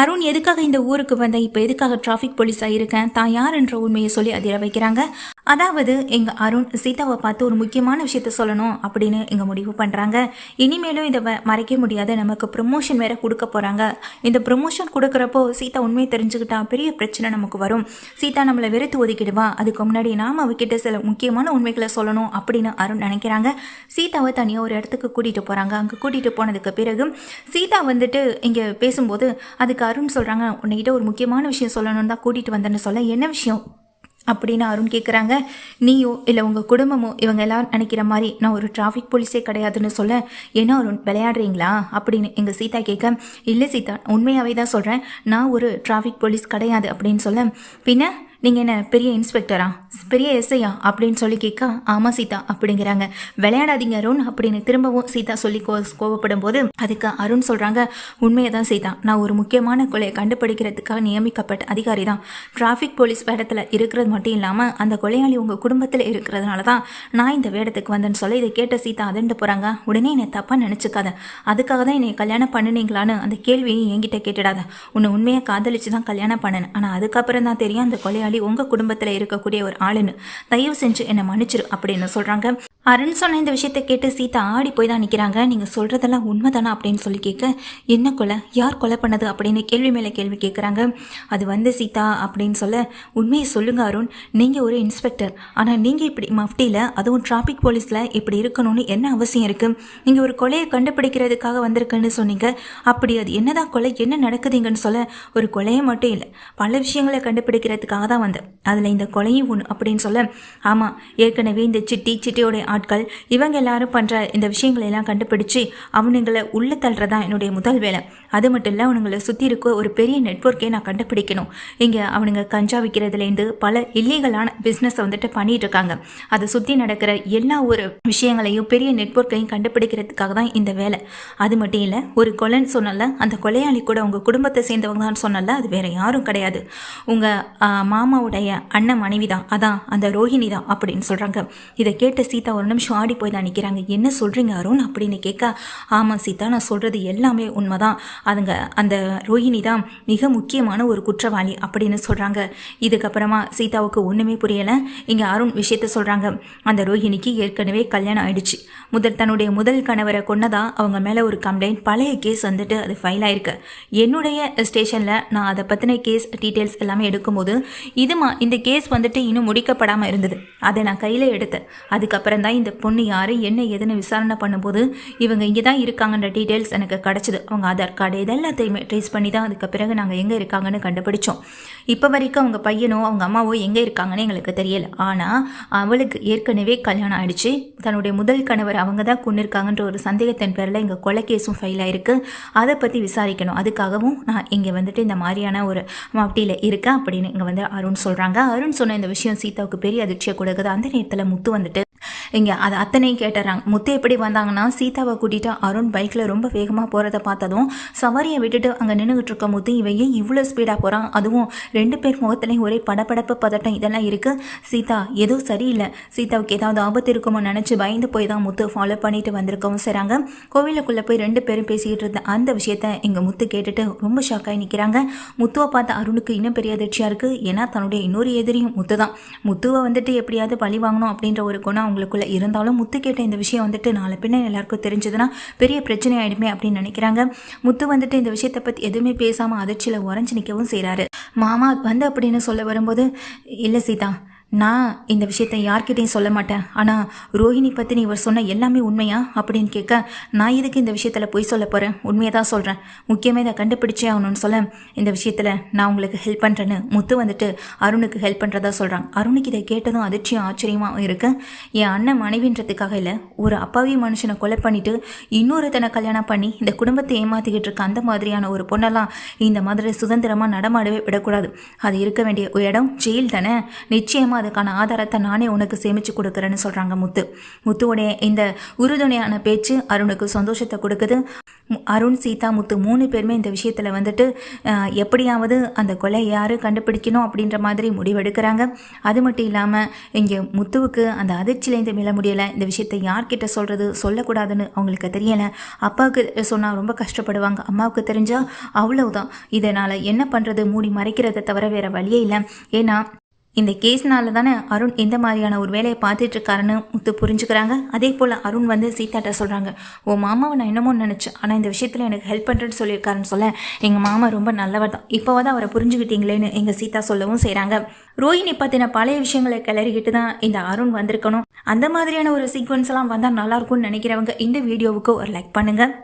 அருண் எதுக்காக இந்த ஊருக்கு வந்த? இப்போ எதுக்காக டிராஃபிக் போலீஸாக இருக்கேன் தான் யார் என்ற உண்மையை சொல்லி அதிர வைக்கிறாங்க. அதாவது எங்கள் அருண் சீதாவை பார்த்து ஒரு முக்கியமான விஷயத்த சொல்லணும் அப்படின்னு இங்கே முடிவு பண்ணுறாங்க இனிமேலும் இதை வ- மறைக்க முடியாத. நமக்கு ப்ரொமோஷன் வேற கொடுக்க போகிறாங்க இந்த ப்ரொமோஷன் கொடுக்குறப்போ சீதா உண்மையை தெரிஞ்சுக்கிட்டா பெரிய பிரச்சனை நமக்கு வரும். சீதா நம்மளை வெறுத்து ஒதுக்கிடுவா. அதுக்கு முன்னாடி நாம் அவகிட்ட சில முக்கியமான உண்மைகளை சொல்லணும் அப்படின்னு அருண் நினைக்கிறாங்க. சீதாவை தனியாக ஒரு இடத்துக்கு கூட்டிகிட்டு போகிறாங்க அங்கே கூட்டிகிட்டு போனதுக்கு பிறகு சீதா வந்துட்டு இங்கே பேசும்போது அதுக்கு அருண் சொல்கிறாங்க உன்னைகிட்ட ஒரு முக்கியமான விஷயம் சொல்லணும்னு தான் கூட்டிகிட்டு வந்தேன்னு சொல்ல. என்ன விஷயம்? அப்படின்னு அருண் கேட்குறாங்க நீயோ இல்லை உங்கள் குடும்பமோ இவங்க எல்லாரும் நினைக்கிற மாதிரி நான் ஒரு டிராஃபிக் போலீஸே கிடையாதுன்னு சொல்ல என்ன அருண் விளையாடுறீங்களா? அப்படின்னு எங்கள் சீதா கேட்க இல்லை சீதா உண்மையாகவே தான் சொல்கிறேன் நான் ஒரு டிராஃபிக் போலீஸ் கிடையாது அப்படின்னு சொல்ல. பின்ன நீங்கள் என்ன பெரிய இன்ஸ்பெக்டரா? பெரிய எஸ்ஐயா? அப்படின்னு சொல்லி கேட்க ஆமாம் சீதா அப்படிங்கிறாங்க. விளையாடாதீங்க அருண் அப்படின்னு திரும்பவும் சீதா சொல்லி கோ கோவப்படும் போது அதுக்கு அருண் சொல்கிறாங்க உண்மையை தான் சீதா. நான் ஒரு முக்கியமான கொலையை கண்டுபிடிக்கிறதுக்காக நியமிக்கப்பட்ட அதிகாரி தான் டிராஃபிக் போலீஸ் வேடத்தில் இருக்கிறது மட்டும் இல்லாமல் அந்த கொலையாளி உங்கள் குடும்பத்தில் இருக்கிறதுனால தான் நான் இந்த வேடத்துக்கு வந்தேன்னு சொல்ல இதை கேட்ட சீதா அதண்டு போகிறாங்க உடனே என்னை தப்பாக நினச்சிக்காத. அதுக்காக தான் என்னை கல்யாணம் பண்ணினீங்களான்னு அந்த கேள்வியை என்கிட்ட கேட்டுடாத. உன்னை உண்மையாக காதலிச்சு தான் கல்யாணம் பண்ணேன். ஆனால் அதுக்கப்புறம் தான் தெரியும் அந்த நோயாளி உங்கள் குடும்பத்தில் இருக்கக்கூடிய ஒரு ஆளுன்னு தயவு செஞ்சு என்னை மன்னிச்சிரு அப்படின்னு சொல்கிறாங்க அருண் சொன்ன இந்த விஷயத்தை கேட்டு சீதா ஆடி போய் தான் நிற்கிறாங்க நீங்கள் சொல்கிறதெல்லாம் உண்மைதானா அப்படின்னு சொல்லி கேட்க என்ன கொலை? யார் கொலை பண்ணது அப்படின்னு கேள்வி மேலே கேள்வி கேட்குறாங்க. அது வந்து சீதா அப்படின்னு சொல்ல உண்மையை சொல்லுங்க அருண். நீங்கள் ஒரு இன்ஸ்பெக்டர். ஆனால் நீங்கள் இப்படி மஃப்டியில் அதுவும் டிராஃபிக் போலீஸில் இப்படி இருக்கணும்னு என்ன அவசியம் இருக்குது நீங்கள் ஒரு கொலையை கண்டுபிடிக்கிறதுக்காக வந்திருக்குன்னு சொன்னீங்க. அப்படி அது என்னதான் கொலை என்ன நடக்குதுங்கன்னு சொல்ல ஒரு கொலையை மட்டும் இல்லை. பல விஷயங்களை கண்டுபிடிக்கிறதுக்காக தான் வந்தேன். அதில் இந்த கொலையும் ஒன்று அப்படின்னு சொல்ல ஆமாம் ஏற்கனவே இந்த சிட்டி சிட்டியோடைய ஆட்கள் இவங்க எல்லாரும் பண்ணுற இந்த விஷயங்களெல்லாம் கண்டுபிடிச்சு அவனுங்களை உள்ள தள்ளுறதா என்னுடைய முதல் வேலை. அது மட்டும் இல்லை அவனுங்களை சுற்றி இருக்க ஒரு பெரிய நெட்ஒர்க்கே நான் கண்டுபிடிக்கணும். இங்கே அவனுங்க கஞ்சா விற்கிறதுலேருந்து பல இல்லீகலான பிஸ்னஸை வந்துட்டு பண்ணிட்டு இருக்காங்க அதை சுற்றி நடக்கிற எல்லா ஒரு விஷயங்களையும் பெரிய நெட்வொர்க்கையும் கண்டுபிடிக்கிறதுக்காக தான் இந்த வேலை. அது மட்டும் இல்லை ஒரு கொலைன்னு சொன்னல அந்த கொலையாளி கூட உங்கள் குடும்பத்தை சேர்ந்தவங்க தான் சொன்னல அது வேற யாரும் கிடையாது. உங்கள் மாமாவுடைய அண்ணன் மனைவி தான் அதான் அந்த ரோஹிணி தான் அப்படின்னு சொல்கிறாங்க இதை கேட்ட சீதா ஒரு நிமிஷம் ஆடி போய் தான் நிற்கிறாங்க என்ன சொல்கிறீங்க அருண்? அப்படின்னு கேட்க ஆமாம் சீதா நான் சொல்கிறது எல்லாமே உண்மைதான். அதுங்க அந்த ரோஹிணி தான் மிக முக்கியமான ஒரு குற்றவாளி அப்படின்னு சொல்கிறாங்க இதுக்கப்புறமா சீதாவுக்கு ஒன்றுமே புரியலை. இங்கே அருண் விஷயத்த சொல்கிறாங்க அந்த ரோஹிணிக்கு ஏற்கனவே கல்யாணம் ஆயிடுச்சு. முதல் தன்னுடைய முதல் கணவரை கொன்னதா அவங்க மேலே ஒரு கம்ப்ளைண்ட் பழைய கேஸ் வந்துட்டு அது ஃபைல் ஆயிருக்கு. என்னுடைய ஸ்டேஷனில் நான் அதை பற்றின கேஸ் டீட்டெயில்ஸ் எல்லாமே எடுக்கும்போது இதுமா இந்த கேஸ் வந்துட்டு இன்னும் முடிக்கப்படாமல் இருந்தது. அதை நான் கையில் எடுத்தேன். அதுக்கப்புறம் தான் இந்த பொண்ணு யார்? என்ன ஏதுன்னு விசாரணை பண்ணும்போது இவங்க இங்கே தான் இருக்காங்கன்ற டீட்டெயில்ஸ் எனக்கு கிடச்சிது. அவங்க ஆதார் கார்டு இதெல்லாத்தையுமே ட்ரேஸ் பண்ணி தான் அதுக்கு பிறகு நாங்கள் எங்கே இருக்காங்கன்னு கண்டுபிடிச்சோம். இப்போ வரைக்கும் அவங்க பையனோ அவங்க அம்மாவோ எங்கே இருக்காங்கன்னு எங்களுக்கு தெரியல. ஆனால் அவளுக்கு ஏற்கனவே கல்யாணம் ஆயிடுச்சு. தன்னுடைய முதல் கணவர் அவங்க தான் கொண்டிருக்காங்கன்ற ஒரு சந்தேகத்தின் பேரில் இங்கே கொலை கேஸும் ஃபைல் ஆயிருக்கு. அதை பற்றி விசாரிக்கணும். அதுக்காகவும் நான் இங்கே வந்துட்டு இந்த மாதிரியான ஒரு மாப்டியில் இருக்கேன் அப்படின்னு இங்கே வந்து அருண் சொல்கிறாங்க அருண் சொன்ன இந்த விஷயம் சீதாவுக்கு பெரிய அதிர்ச்சியை கொடுக்குது. அந்த நேரத்தில் முத்து வந்துட்டு இங்கே அதை அத்தனையும் கேட்டுறாங்க. முத்து எப்படி வந்தாங்கன்னா சீதாவை கூட்டிட்டு அருண் பைக்கில் ரொம்ப வேகமாக போகிறத பார்த்ததும் சவாரியை விட்டுட்டு அங்கே நின்றுகிட்டு இருக்க முத்து இவன் ஏன் இவ்வளோ ஸ்பீடாக போகிறான் அதுவும் ரெண்டு பேர் முகத்துலையும் ஒரே படபடப்பு பதட்டம் இதெல்லாம் இருக்குது சீதா ஏதோ சரியில்லை. சீதாவுக்கு ஏதாவது ஆபத்து இருக்குமோ நினச்சி பயந்து போய் தான் முத்து ஃபாலோ பண்ணிட்டு வந்திருக்கவும் செய்கிறாங்க கோவிலுக்குள்ளே போய் ரெண்டு பேரும் பேசிக்கிட்டு இருந்த அந்த விஷயத்த இங்கே முத்து கேட்டுட்டு ரொம்ப ஷாக்காகி நிற்கிறாங்க முத்துவை பார்த்த அருணுக்கு இன்னும் பெரிய அதிர்ச்சியாக இருக்குது ஏன்னா தன்னுடைய இன்னொரு எதிரியும் முத்து தான் முத்துவை வந்துட்டு எப்படியாவது பழி வாங்கணும் அப்படின்ற ஒரு குணம் அவங்களுக்கு அவங்களுக்குள்ள இருந்தாலும் முத்து கேட்ட இந்த விஷயம் வந்துட்டு நாலு பின்ன எல்லாருக்கும் தெரிஞ்சதுன்னா பெரிய பிரச்சனை ஆயிடுமே அப்படின்னு நினைக்கிறாங்க. முத்து வந்துட்டு இந்த விஷயத்தை பற்றி எதுவுமே பேசாமல் அதிர்ச்சியில் உறைஞ்சு நிற்கவும் செய்கிறாரு மாமா வந்து அப்படின்னு சொல்ல வரும்போது இல்லை சீதா நான் இந்த விஷயத்தை யார்கிட்டையும் சொல்ல மாட்டேன். ஆனால் ரோஹிணி பற்றி நீ இவர் சொன்ன எல்லாமே உண்மையா? அப்படின்னு கேட்க நான் எதுக்கு இந்த விஷயத்தில் பொய் சொல்ல போகிறேன் உண்மையை தான் சொல்கிறேன் முக்கியமாக இதை கண்டுபிடிச்சே ஆகணும்னு சொல்ல இந்த விஷயத்தில் நான் உங்களுக்கு ஹெல்ப் பண்ணுறேன்னு முத்து வந்துட்டு அருணுக்கு ஹெல்ப் பண்ணுறதா சொல்கிறாங்க அருணுக்கு இதை கேட்டதும் அதிர்ச்சியும் ஆச்சரியமாகவும் இருக்கு. என் அண்ணன் மனைவின்றதுக்காக இல்லை ஒரு அப்பாவி மனுஷனை கொலை பண்ணிவிட்டு இன்னொருத்தனை கல்யாணம் பண்ணி இந்த குடும்பத்தை ஏமாற்றிக்கிட்டு இருக்க அந்த மாதிரியான ஒரு பொண்ணெல்லாம் இந்த மாதிரி சுதந்திரமாக நடமாடவே விடக்கூடாது. அது இருக்க வேண்டிய ஒரு இடம் ஜெயில் தானே? நிச்சயமாக நிச்சயமாக அதுக்கான ஆதாரத்தை நானே உனக்கு சேமித்து கொடுக்குறேன்னு சொல்கிறாங்க முத்து. முத்துவுடைய இந்த உறுதுணையான பேச்சு அருணுக்கு சந்தோஷத்தை கொடுக்குது. அருண் சீதா முத்து மூணு பேருமே இந்த விஷயத்தில் வந்துட்டு எப்படியாவது அந்த கொலை யார் கண்டுபிடிக்கணும் அப்படின்ற மாதிரி முடிவெடுக்கிறாங்க. அது மட்டும் இல்லாமல் இங்கே முத்துவுக்கு அந்த அதிர்ச்சியிலேருந்து மீள முடியலை. இந்த விஷயத்தை யார்கிட்ட சொல்கிறது சொல்லக்கூடாதுன்னு அவங்களுக்கு தெரியலை. அப்பாவுக்கு சொன்னால் ரொம்ப கஷ்டப்படுவாங்க. அம்மாவுக்கு தெரிஞ்சால் அவ்வளவுதான். இதனால் என்ன பண்ணுறது மூடி மறைக்கிறதை தவிர வேறு வழியே இல்லை. ஏன்னா இந்த கேஸ்னால தானே அருண் எந்த மாதிரியான ஒரு வேலையை பார்த்துட்டு இருக்காருன்னு முத்து புரிஞ்சுக்கிறாங்க. அதே போல் அருண் வந்து சீதாட்ட சொல்கிறாங்க ஓ மாமாவை நான் என்னமோ நினச்சேன். ஆனால் இந்த விஷயத்தில் எனக்கு ஹெல்ப் பண்ணுறேன்னு சொல்லியிருக்காருன்னு சொல்ல எங்கள் மாமா ரொம்ப நல்லவர் தான். இப்போவாது அவரை புரிஞ்சுக்கிட்டீங்களேன்னு எங்கள் சீதா சொல்லவும் செய்கிறாங்க ரோஹினி பற்றின பழைய விஷயங்களை கிளறிக்கிட்டு தான் இந்த அருண் வந்திருக்கணும். அந்த மாதிரியான ஒரு சீக்வன்ஸ்லாம் வந்தால் நல்லாயிருக்கும்னு நினைக்கிறவங்க இந்த வீடியோவுக்கு ஒரு லைக் பண்ணுங்கள்